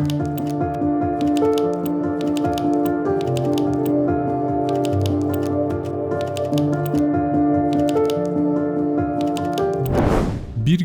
Bir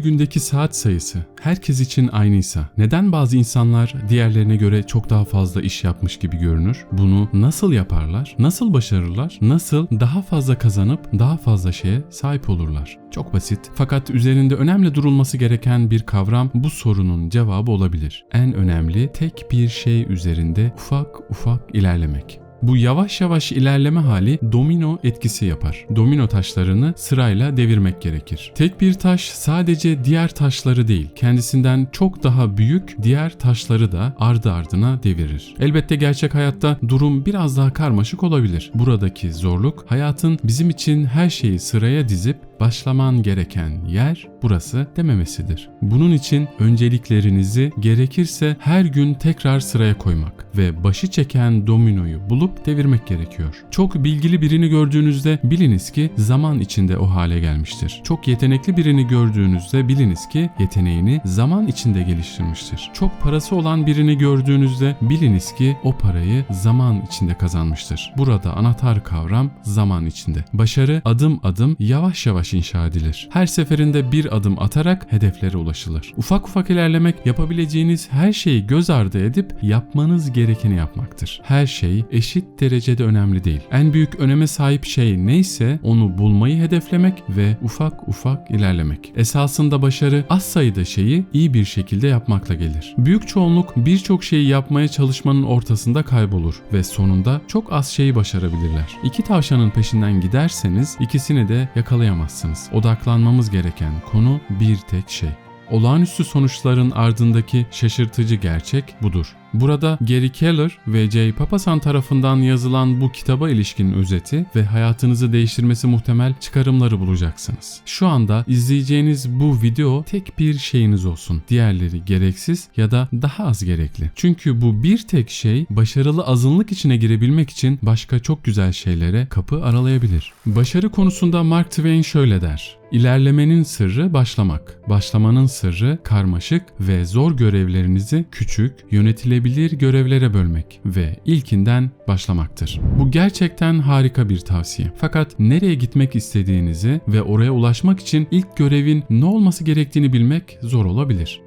gündeki saat sayısı herkes için aynıysa neden bazı insanlar diğerlerine göre çok daha fazla iş yapmış gibi görünür? Bunu nasıl yaparlar? Nasıl başarırlar? Nasıl daha fazla kazanıp daha fazla şeye sahip olurlar? Çok basit fakat üzerinde önemli durulması gereken bir kavram bu sorunun cevabı olabilir. En önemli tek bir şey üzerinde ufak ufak ilerlemek. Bu yavaş yavaş ilerleme hali domino etkisi yapar. Domino taşlarını sırayla devirmek gerekir. Tek bir taş sadece diğer taşları değil, kendisinden çok daha büyük diğer taşları da ardı ardına devirir. Elbette gerçek hayatta durum biraz daha karmaşık olabilir. Buradaki zorluk hayatın bizim için her şeyi sıraya dizip başlaman gereken yer burası dememesidir. Bunun için önceliklerinizi gerekirse her gün tekrar sıraya koymak ve başı çeken dominoyu bulup devirmek gerekiyor. Çok bilgili birini gördüğünüzde biliniz ki zaman içinde o hale gelmiştir. Çok yetenekli birini gördüğünüzde biliniz ki yeteneğini zaman içinde geliştirmiştir. Çok parası olan birini gördüğünüzde biliniz ki o parayı zaman içinde kazanmıştır. Burada anahtar kavram zaman içinde. Başarı adım adım yavaş yavaş inşa edilir. Her seferinde bir adım atarak hedeflere ulaşılır. Ufak ufak ilerlemek yapabileceğiniz her şeyi göz ardı edip yapmanız gerekeni yapmaktır. Her şey eşit derecede önemli değil. En büyük öneme sahip şey neyse onu bulmayı hedeflemek ve ufak ufak ilerlemek. Esasında başarı az sayıda şeyi iyi bir şekilde yapmakla gelir. Büyük çoğunluk birçok şeyi yapmaya çalışmanın ortasında kaybolur ve sonunda çok az şeyi başarabilirler. İki tavşanın peşinden giderseniz ikisini de yakalayamazsınız. Odaklanmamız gereken konu bir tek şey. Olağanüstü sonuçların ardındaki şaşırtıcı gerçek budur. Burada Gary Keller ve Jay Papasan tarafından yazılan bu kitaba ilişkin özeti ve hayatınızı değiştirmesi muhtemel çıkarımları bulacaksınız. Şu anda izleyeceğiniz bu video tek bir şeyiniz olsun. Diğerleri gereksiz ya da daha az gerekli. Çünkü bu bir tek şey başarılı azınlık içine girebilmek için başka çok güzel şeylere kapı aralayabilir. Başarı konusunda Mark Twain şöyle der. İlerlemenin sırrı başlamak. Başlamanın sırrı karmaşık ve zor görevlerinizi küçük, yönetilebilir görevlere bölmek ve ilkinden başlamaktır. Bu gerçekten harika bir tavsiye. Fakat nereye gitmek istediğinizi ve oraya ulaşmak için ilk görevin ne olması gerektiğini bilmek zor olabilir.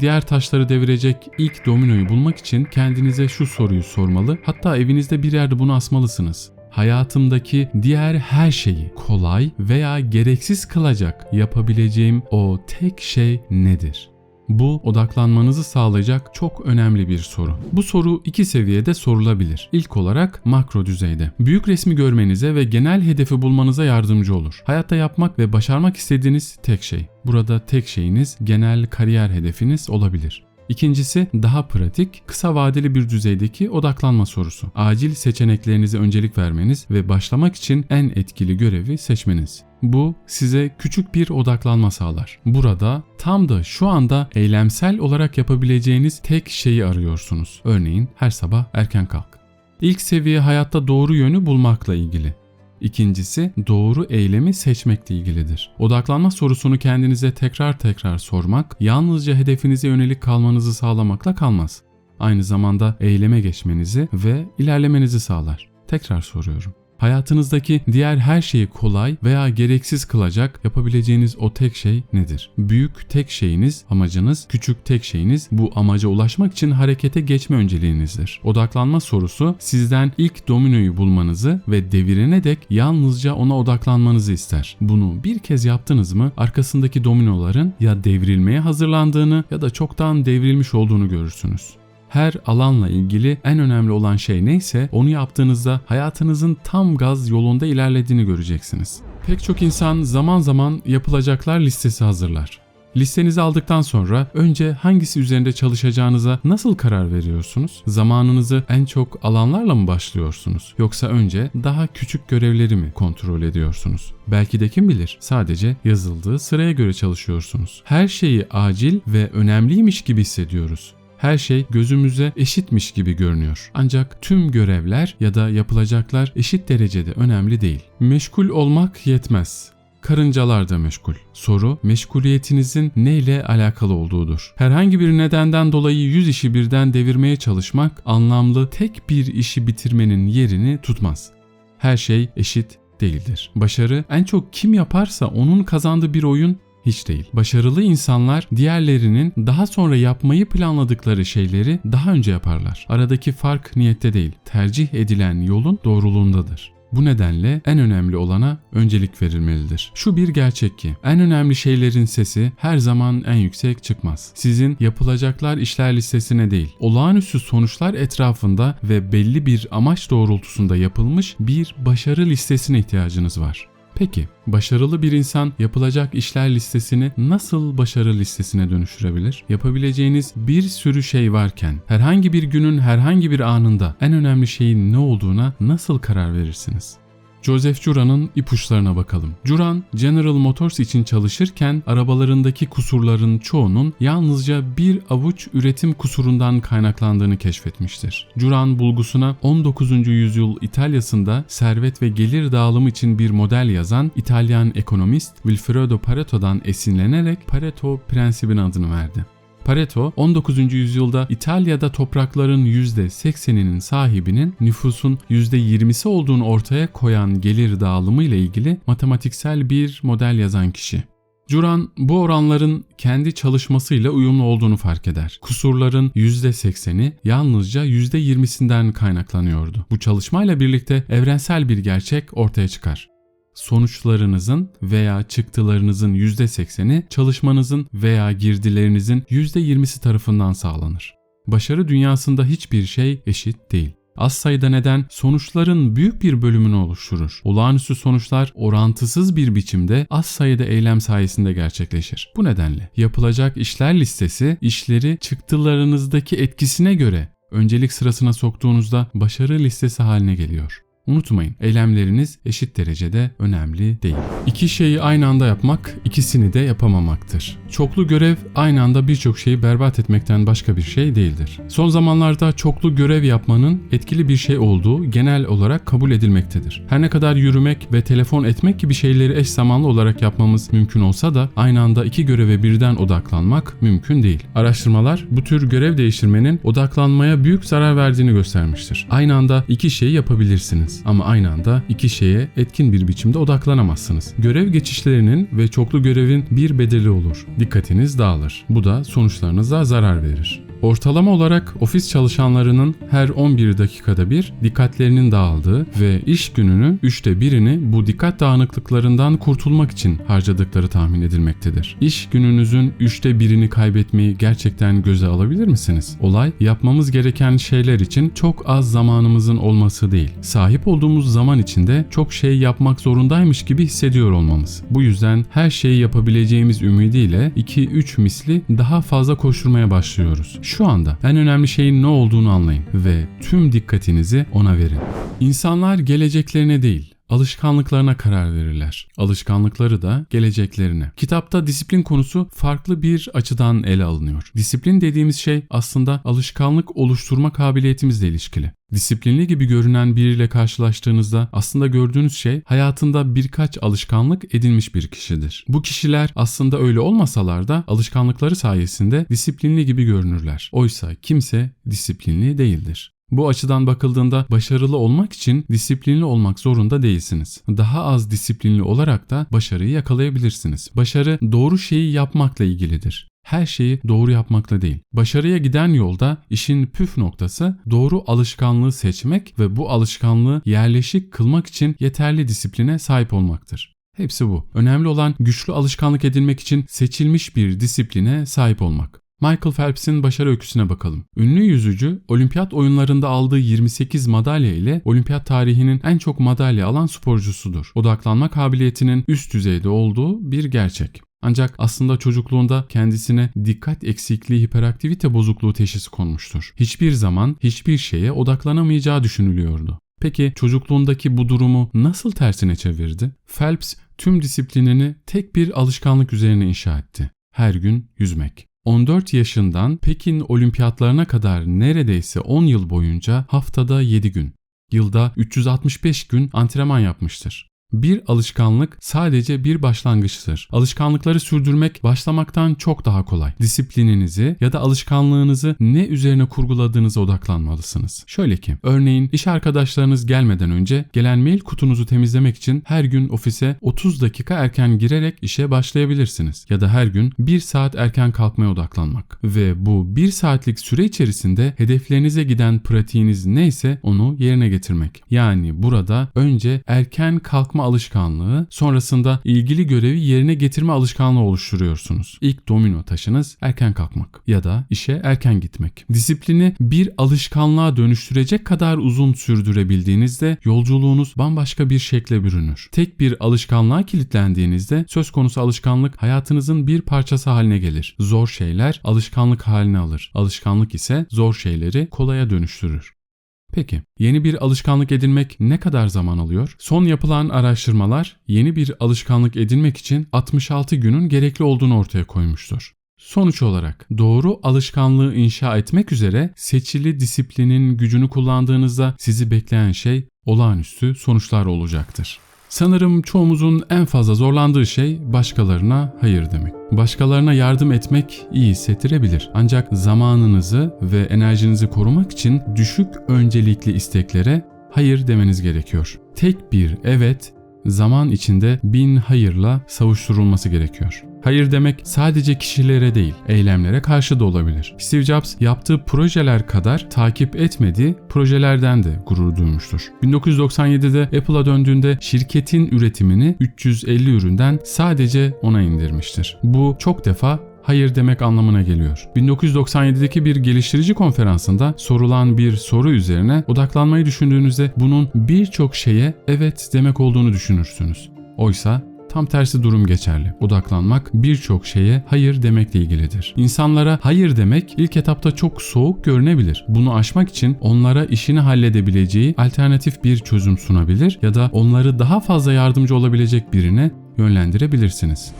Diğer taşları devirecek ilk dominoyu bulmak için kendinize şu soruyu sormalı, hatta evinizde bir yerde bunu asmalısınız hayatımdaki diğer her şeyi kolay veya gereksiz kılacak yapabileceğim o tek şey nedir? Bu odaklanmanızı sağlayacak çok önemli bir soru. Bu soru iki seviyede sorulabilir. İlk olarak makro düzeyde. Büyük resmi görmenize ve genel hedefi bulmanıza yardımcı olur. Hayatta yapmak ve başarmak istediğiniz tek şey. Burada tek şeyiniz genel kariyer hedefiniz olabilir. İkincisi daha pratik, kısa vadeli bir düzeydeki odaklanma sorusu. Acil seçeneklerinize öncelik vermeniz ve başlamak için en etkili görevi seçmeniz. Bu size küçük bir odaklanma sağlar. Burada tam da şu anda eylemsel olarak yapabileceğiniz tek şeyi arıyorsunuz. Örneğin her sabah erken kalk. İlk seviye hayatta doğru yönü bulmakla ilgili. İkincisi doğru eylemi seçmekle ilgilidir. Odaklanma sorusunu kendinize tekrar tekrar sormak yalnızca hedefinize yönelik kalmanızı sağlamakla kalmaz. Aynı zamanda eyleme geçmenizi ve ilerlemenizi sağlar. Tekrar soruyorum. Hayatınızdaki diğer her şeyi kolay veya gereksiz kılacak yapabileceğiniz o tek şey nedir? Büyük tek şeyiniz amacınız, küçük tek şeyiniz bu amaca ulaşmak için harekete geçme önceliğinizdir. Odaklanma sorusu sizden ilk dominoyu bulmanızı ve devirene dek yalnızca ona odaklanmanızı ister. Bunu bir kez yaptınız mı arkasındaki dominoların ya devrilmeye hazırlandığını ya da çoktan devrilmiş olduğunu görürsünüz her alanla ilgili en önemli olan şey neyse onu yaptığınızda hayatınızın tam gaz yolunda ilerlediğini göreceksiniz. Pek çok insan zaman zaman yapılacaklar listesi hazırlar. Listenizi aldıktan sonra önce hangisi üzerinde çalışacağınıza nasıl karar veriyorsunuz? Zamanınızı en çok alanlarla mı başlıyorsunuz? Yoksa önce daha küçük görevleri mi kontrol ediyorsunuz? Belki de kim bilir sadece yazıldığı sıraya göre çalışıyorsunuz. Her şeyi acil ve önemliymiş gibi hissediyoruz her şey gözümüze eşitmiş gibi görünüyor. Ancak tüm görevler ya da yapılacaklar eşit derecede önemli değil. Meşgul olmak yetmez. karıncalar da meşgul. Soru meşguliyetinizin ne ile alakalı olduğudur. Herhangi bir nedenden dolayı 100 işi birden devirmeye çalışmak anlamlı tek bir işi bitirmenin yerini tutmaz. Her şey eşit değildir. Başarı en çok kim yaparsa onun kazandığı bir oyun hiç değil. Başarılı insanlar diğerlerinin daha sonra yapmayı planladıkları şeyleri daha önce yaparlar. Aradaki fark niyette değil, tercih edilen yolun doğruluğundadır. Bu nedenle en önemli olana öncelik verilmelidir. Şu bir gerçek ki en önemli şeylerin sesi her zaman en yüksek çıkmaz. Sizin yapılacaklar işler listesine değil, olağanüstü sonuçlar etrafında ve belli bir amaç doğrultusunda yapılmış bir başarı listesine ihtiyacınız var. Peki, başarılı bir insan yapılacak işler listesini nasıl başarı listesine dönüştürebilir? Yapabileceğiniz bir sürü şey varken herhangi bir günün herhangi bir anında en önemli şeyin ne olduğuna nasıl karar verirsiniz? Joseph Juran'ın ipuçlarına bakalım. Juran, General Motors için çalışırken arabalarındaki kusurların çoğunun yalnızca bir avuç üretim kusurundan kaynaklandığını keşfetmiştir. Juran bulgusuna 19. yüzyıl İtalya'sında servet ve gelir dağılımı için bir model yazan İtalyan ekonomist Wilfredo Pareto'dan esinlenerek Pareto prensibinin adını verdi. Pareto 19. yüzyılda İtalya'da toprakların %80'inin sahibinin nüfusun %20'si olduğunu ortaya koyan gelir dağılımı ile ilgili matematiksel bir model yazan kişi. Juran bu oranların kendi çalışmasıyla uyumlu olduğunu fark eder. Kusurların %80'i yalnızca %20'sinden kaynaklanıyordu. Bu çalışmayla birlikte evrensel bir gerçek ortaya çıkar sonuçlarınızın veya çıktılarınızın %80'i çalışmanızın veya girdilerinizin %20'si tarafından sağlanır. Başarı dünyasında hiçbir şey eşit değil. Az sayıda neden sonuçların büyük bir bölümünü oluşturur. Olağanüstü sonuçlar orantısız bir biçimde az sayıda eylem sayesinde gerçekleşir. Bu nedenle yapılacak işler listesi işleri çıktılarınızdaki etkisine göre öncelik sırasına soktuğunuzda başarı listesi haline geliyor. Unutmayın, eylemleriniz eşit derecede önemli değil. İki şeyi aynı anda yapmak, ikisini de yapamamaktır. Çoklu görev aynı anda birçok şeyi berbat etmekten başka bir şey değildir. Son zamanlarda çoklu görev yapmanın etkili bir şey olduğu genel olarak kabul edilmektedir. Her ne kadar yürümek ve telefon etmek gibi şeyleri eş zamanlı olarak yapmamız mümkün olsa da aynı anda iki göreve birden odaklanmak mümkün değil. Araştırmalar bu tür görev değiştirmenin odaklanmaya büyük zarar verdiğini göstermiştir. Aynı anda iki şeyi yapabilirsiniz ama aynı anda iki şeye etkin bir biçimde odaklanamazsınız. Görev geçişlerinin ve çoklu görevin bir bedeli olur. Dikkatiniz dağılır. Bu da sonuçlarınıza zarar verir. Ortalama olarak ofis çalışanlarının her 11 dakikada bir dikkatlerinin dağıldığı ve iş gününün üçte birini bu dikkat dağınıklıklarından kurtulmak için harcadıkları tahmin edilmektedir. İş gününüzün üçte birini kaybetmeyi gerçekten göze alabilir misiniz? Olay yapmamız gereken şeyler için çok az zamanımızın olması değil. Sahip olduğumuz zaman içinde çok şey yapmak zorundaymış gibi hissediyor olmamız. Bu yüzden her şeyi yapabileceğimiz ümidiyle 2-3 misli daha fazla koşturmaya başlıyoruz. Şu anda en önemli şeyin ne olduğunu anlayın ve tüm dikkatinizi ona verin. İnsanlar geleceklerine değil, alışkanlıklarına karar verirler. Alışkanlıkları da geleceklerine. Kitapta disiplin konusu farklı bir açıdan ele alınıyor. Disiplin dediğimiz şey aslında alışkanlık oluşturma kabiliyetimizle ilişkili. Disiplinli gibi görünen biriyle karşılaştığınızda aslında gördüğünüz şey hayatında birkaç alışkanlık edinmiş bir kişidir. Bu kişiler aslında öyle olmasalar da alışkanlıkları sayesinde disiplinli gibi görünürler. Oysa kimse disiplinli değildir. Bu açıdan bakıldığında başarılı olmak için disiplinli olmak zorunda değilsiniz. Daha az disiplinli olarak da başarıyı yakalayabilirsiniz. Başarı doğru şeyi yapmakla ilgilidir her şeyi doğru yapmakla değil. Başarıya giden yolda işin püf noktası doğru alışkanlığı seçmek ve bu alışkanlığı yerleşik kılmak için yeterli disipline sahip olmaktır. Hepsi bu. Önemli olan güçlü alışkanlık edinmek için seçilmiş bir disipline sahip olmak. Michael Phelps'in başarı öyküsüne bakalım. Ünlü yüzücü olimpiyat oyunlarında aldığı 28 madalya ile olimpiyat tarihinin en çok madalya alan sporcusudur. Odaklanma kabiliyetinin üst düzeyde olduğu bir gerçek. Ancak aslında çocukluğunda kendisine dikkat eksikliği hiperaktivite bozukluğu teşhisi konmuştur. Hiçbir zaman hiçbir şeye odaklanamayacağı düşünülüyordu. Peki çocukluğundaki bu durumu nasıl tersine çevirdi? Phelps tüm disiplinini tek bir alışkanlık üzerine inşa etti. Her gün yüzmek. 14 yaşından Pekin olimpiyatlarına kadar neredeyse 10 yıl boyunca haftada 7 gün, yılda 365 gün antrenman yapmıştır. Bir alışkanlık sadece bir başlangıçtır. Alışkanlıkları sürdürmek başlamaktan çok daha kolay. Disiplininizi ya da alışkanlığınızı ne üzerine kurguladığınıza odaklanmalısınız. Şöyle ki, örneğin iş arkadaşlarınız gelmeden önce gelen mail kutunuzu temizlemek için her gün ofise 30 dakika erken girerek işe başlayabilirsiniz. Ya da her gün 1 saat erken kalkmaya odaklanmak. Ve bu 1 saatlik süre içerisinde hedeflerinize giden pratiğiniz neyse onu yerine getirmek. Yani burada önce erken kalkma alışkanlığı, sonrasında ilgili görevi yerine getirme alışkanlığı oluşturuyorsunuz. İlk domino taşınız erken kalkmak ya da işe erken gitmek. Disiplini bir alışkanlığa dönüştürecek kadar uzun sürdürebildiğinizde yolculuğunuz bambaşka bir şekle bürünür. Tek bir alışkanlığa kilitlendiğinizde söz konusu alışkanlık hayatınızın bir parçası haline gelir. Zor şeyler alışkanlık haline alır. Alışkanlık ise zor şeyleri kolaya dönüştürür. Peki, yeni bir alışkanlık edinmek ne kadar zaman alıyor? Son yapılan araştırmalar yeni bir alışkanlık edinmek için 66 günün gerekli olduğunu ortaya koymuştur. Sonuç olarak doğru alışkanlığı inşa etmek üzere seçili disiplinin gücünü kullandığınızda sizi bekleyen şey olağanüstü sonuçlar olacaktır. Sanırım çoğumuzun en fazla zorlandığı şey başkalarına hayır demek. Başkalarına yardım etmek iyi hissettirebilir. Ancak zamanınızı ve enerjinizi korumak için düşük öncelikli isteklere hayır demeniz gerekiyor. Tek bir evet zaman içinde bin hayırla savuşturulması gerekiyor. Hayır demek sadece kişilere değil, eylemlere karşı da olabilir. Steve Jobs yaptığı projeler kadar takip etmediği projelerden de gurur duymuştur. 1997'de Apple'a döndüğünde şirketin üretimini 350 üründen sadece ona indirmiştir. Bu çok defa hayır demek anlamına geliyor. 1997'deki bir geliştirici konferansında sorulan bir soru üzerine odaklanmayı düşündüğünüzde bunun birçok şeye evet demek olduğunu düşünürsünüz. Oysa Tam tersi durum geçerli. Odaklanmak birçok şeye hayır demekle ilgilidir. İnsanlara hayır demek ilk etapta çok soğuk görünebilir. Bunu aşmak için onlara işini halledebileceği alternatif bir çözüm sunabilir ya da onları daha fazla yardımcı olabilecek birine yönlendirebilirsiniz.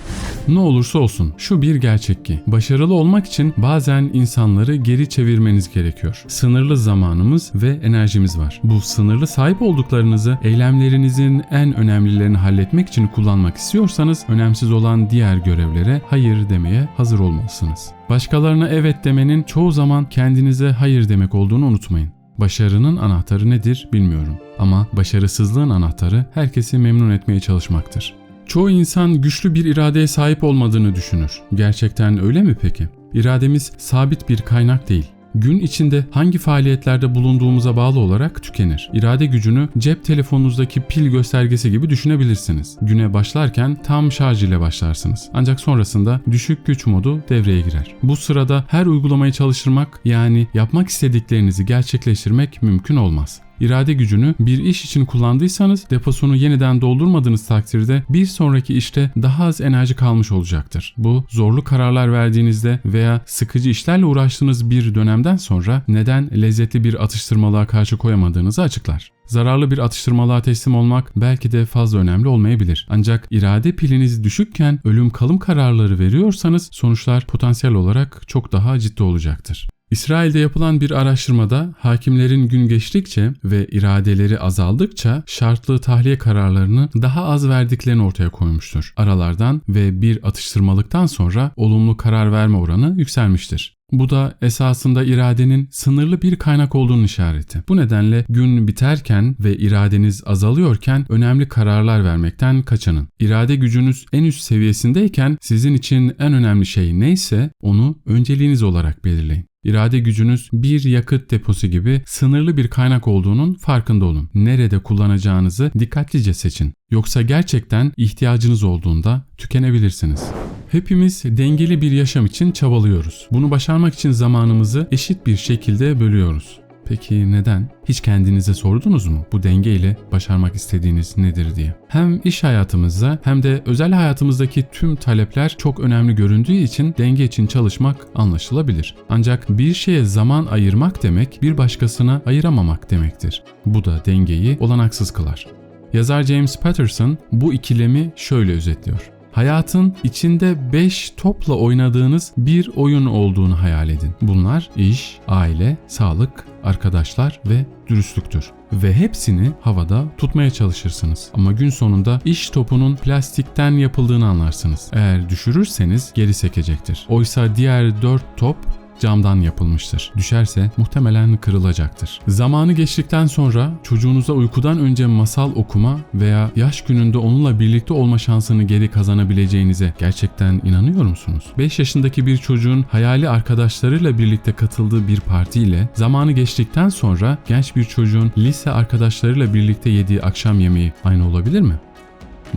Ne olursa olsun şu bir gerçek ki başarılı olmak için bazen insanları geri çevirmeniz gerekiyor. Sınırlı zamanımız ve enerjimiz var. Bu sınırlı sahip olduklarınızı eylemlerinizin en önemlilerini halletmek için kullanmak istiyorsanız önemsiz olan diğer görevlere hayır demeye hazır olmalısınız. Başkalarına evet demenin çoğu zaman kendinize hayır demek olduğunu unutmayın. Başarının anahtarı nedir bilmiyorum ama başarısızlığın anahtarı herkesi memnun etmeye çalışmaktır. Çoğu insan güçlü bir iradeye sahip olmadığını düşünür. Gerçekten öyle mi peki? İrademiz sabit bir kaynak değil. Gün içinde hangi faaliyetlerde bulunduğumuza bağlı olarak tükenir. İrade gücünü cep telefonunuzdaki pil göstergesi gibi düşünebilirsiniz. Güne başlarken tam şarj ile başlarsınız. Ancak sonrasında düşük güç modu devreye girer. Bu sırada her uygulamayı çalıştırmak yani yapmak istediklerinizi gerçekleştirmek mümkün olmaz. İrade gücünü bir iş için kullandıysanız deposunu yeniden doldurmadığınız takdirde bir sonraki işte daha az enerji kalmış olacaktır. Bu zorlu kararlar verdiğinizde veya sıkıcı işlerle uğraştığınız bir dönemden sonra neden lezzetli bir atıştırmalığa karşı koyamadığınızı açıklar. Zararlı bir atıştırmalığa teslim olmak belki de fazla önemli olmayabilir. Ancak irade piliniz düşükken ölüm kalım kararları veriyorsanız sonuçlar potansiyel olarak çok daha ciddi olacaktır. İsrail'de yapılan bir araştırmada hakimlerin gün geçtikçe ve iradeleri azaldıkça şartlı tahliye kararlarını daha az verdiklerini ortaya koymuştur. Aralardan ve bir atıştırmalıktan sonra olumlu karar verme oranı yükselmiştir. Bu da esasında iradenin sınırlı bir kaynak olduğunun işareti. Bu nedenle gün biterken ve iradeniz azalıyorken önemli kararlar vermekten kaçının. İrade gücünüz en üst seviyesindeyken sizin için en önemli şey neyse onu önceliğiniz olarak belirleyin. İrade gücünüz bir yakıt deposu gibi sınırlı bir kaynak olduğunun farkında olun. Nerede kullanacağınızı dikkatlice seçin. Yoksa gerçekten ihtiyacınız olduğunda tükenebilirsiniz. Hepimiz dengeli bir yaşam için çabalıyoruz. Bunu başarmak için zamanımızı eşit bir şekilde bölüyoruz. Peki neden? Hiç kendinize sordunuz mu bu dengeyle başarmak istediğiniz nedir diye? Hem iş hayatımızda hem de özel hayatımızdaki tüm talepler çok önemli göründüğü için denge için çalışmak anlaşılabilir. Ancak bir şeye zaman ayırmak demek bir başkasına ayıramamak demektir. Bu da dengeyi olanaksız kılar. Yazar James Patterson bu ikilemi şöyle özetliyor. Hayatın içinde 5 topla oynadığınız bir oyun olduğunu hayal edin. Bunlar iş, aile, sağlık, arkadaşlar ve dürüstlüktür. Ve hepsini havada tutmaya çalışırsınız. Ama gün sonunda iş topunun plastikten yapıldığını anlarsınız. Eğer düşürürseniz geri sekecektir. Oysa diğer 4 top camdan yapılmıştır. Düşerse muhtemelen kırılacaktır. Zamanı geçtikten sonra çocuğunuza uykudan önce masal okuma veya yaş gününde onunla birlikte olma şansını geri kazanabileceğinize gerçekten inanıyor musunuz? 5 yaşındaki bir çocuğun hayali arkadaşlarıyla birlikte katıldığı bir partiyle zamanı geçtikten sonra genç bir çocuğun lise arkadaşlarıyla birlikte yediği akşam yemeği aynı olabilir mi?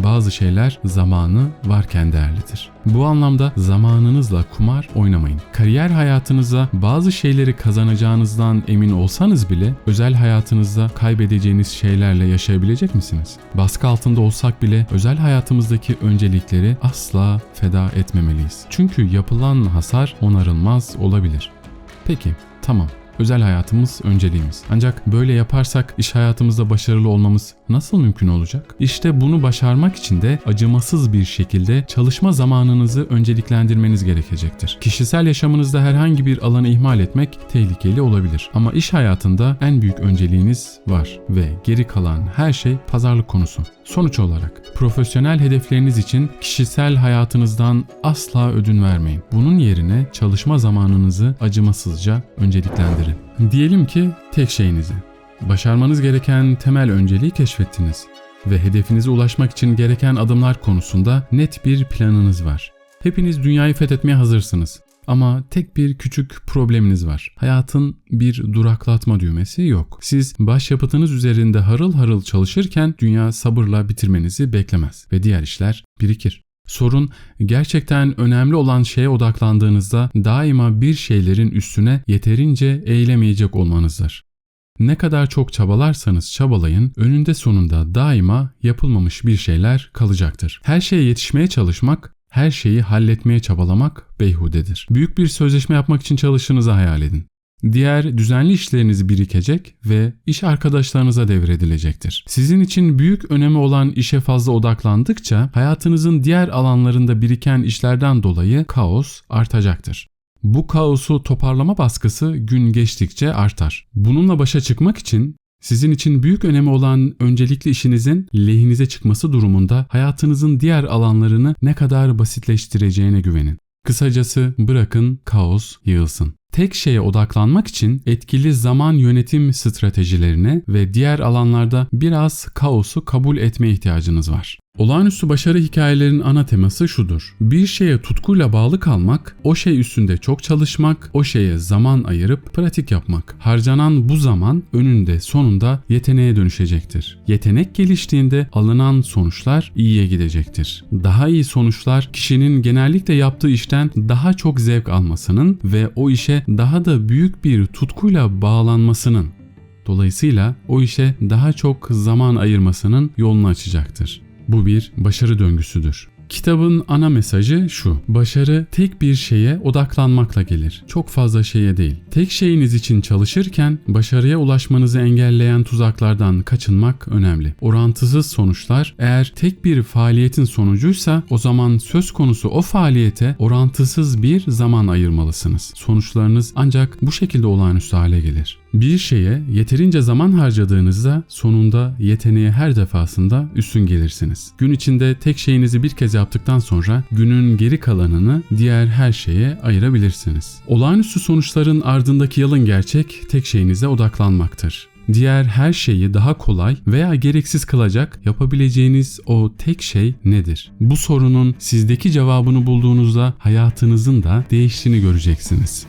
Bazı şeyler zamanı varken değerlidir. Bu anlamda zamanınızla kumar oynamayın. Kariyer hayatınızda bazı şeyleri kazanacağınızdan emin olsanız bile özel hayatınızda kaybedeceğiniz şeylerle yaşayabilecek misiniz? Baskı altında olsak bile özel hayatımızdaki öncelikleri asla feda etmemeliyiz. Çünkü yapılan hasar onarılmaz olabilir. Peki, tamam. Özel hayatımız önceliğimiz. Ancak böyle yaparsak iş hayatımızda başarılı olmamız nasıl mümkün olacak? İşte bunu başarmak için de acımasız bir şekilde çalışma zamanınızı önceliklendirmeniz gerekecektir. Kişisel yaşamınızda herhangi bir alanı ihmal etmek tehlikeli olabilir. Ama iş hayatında en büyük önceliğiniz var ve geri kalan her şey pazarlık konusu. Sonuç olarak profesyonel hedefleriniz için kişisel hayatınızdan asla ödün vermeyin. Bunun yerine çalışma zamanınızı acımasızca önceliklendirin. Diyelim ki tek şeyinizi, başarmanız gereken temel önceliği keşfettiniz ve hedefinize ulaşmak için gereken adımlar konusunda net bir planınız var. Hepiniz dünyayı fethetmeye hazırsınız. Ama tek bir küçük probleminiz var. Hayatın bir duraklatma düğmesi yok. Siz başyapıtınız üzerinde harıl harıl çalışırken dünya sabırla bitirmenizi beklemez ve diğer işler birikir. Sorun gerçekten önemli olan şeye odaklandığınızda daima bir şeylerin üstüne yeterince eğilemeyecek olmanızdır. Ne kadar çok çabalarsanız çabalayın, önünde sonunda daima yapılmamış bir şeyler kalacaktır. Her şeye yetişmeye çalışmak her şeyi halletmeye çabalamak beyhudedir. Büyük bir sözleşme yapmak için çalıştığınızı hayal edin. Diğer düzenli işleriniz birikecek ve iş arkadaşlarınıza devredilecektir. Sizin için büyük önemi olan işe fazla odaklandıkça hayatınızın diğer alanlarında biriken işlerden dolayı kaos artacaktır. Bu kaosu toparlama baskısı gün geçtikçe artar. Bununla başa çıkmak için sizin için büyük önemi olan öncelikli işinizin lehinize çıkması durumunda hayatınızın diğer alanlarını ne kadar basitleştireceğine güvenin. Kısacası bırakın kaos yığılsın. Tek şeye odaklanmak için etkili zaman yönetim stratejilerine ve diğer alanlarda biraz kaosu kabul etme ihtiyacınız var. Olağanüstü başarı hikayelerinin ana teması şudur. Bir şeye tutkuyla bağlı kalmak, o şey üstünde çok çalışmak, o şeye zaman ayırıp pratik yapmak. Harcanan bu zaman önünde sonunda yeteneğe dönüşecektir. Yetenek geliştiğinde alınan sonuçlar iyiye gidecektir. Daha iyi sonuçlar kişinin genellikle yaptığı işten daha çok zevk almasının ve o işe daha da büyük bir tutkuyla bağlanmasının Dolayısıyla o işe daha çok zaman ayırmasının yolunu açacaktır. Bu bir başarı döngüsüdür. Kitabın ana mesajı şu. Başarı tek bir şeye odaklanmakla gelir. Çok fazla şeye değil. Tek şeyiniz için çalışırken başarıya ulaşmanızı engelleyen tuzaklardan kaçınmak önemli. Orantısız sonuçlar eğer tek bir faaliyetin sonucuysa o zaman söz konusu o faaliyete orantısız bir zaman ayırmalısınız. Sonuçlarınız ancak bu şekilde olağanüstü hale gelir. Bir şeye yeterince zaman harcadığınızda sonunda yeteneğe her defasında üstün gelirsiniz. Gün içinde tek şeyinizi bir kez yaptıktan sonra günün geri kalanını diğer her şeye ayırabilirsiniz. Olağanüstü sonuçların ardındaki yalın gerçek tek şeyinize odaklanmaktır. Diğer her şeyi daha kolay veya gereksiz kılacak yapabileceğiniz o tek şey nedir? Bu sorunun sizdeki cevabını bulduğunuzda hayatınızın da değiştiğini göreceksiniz.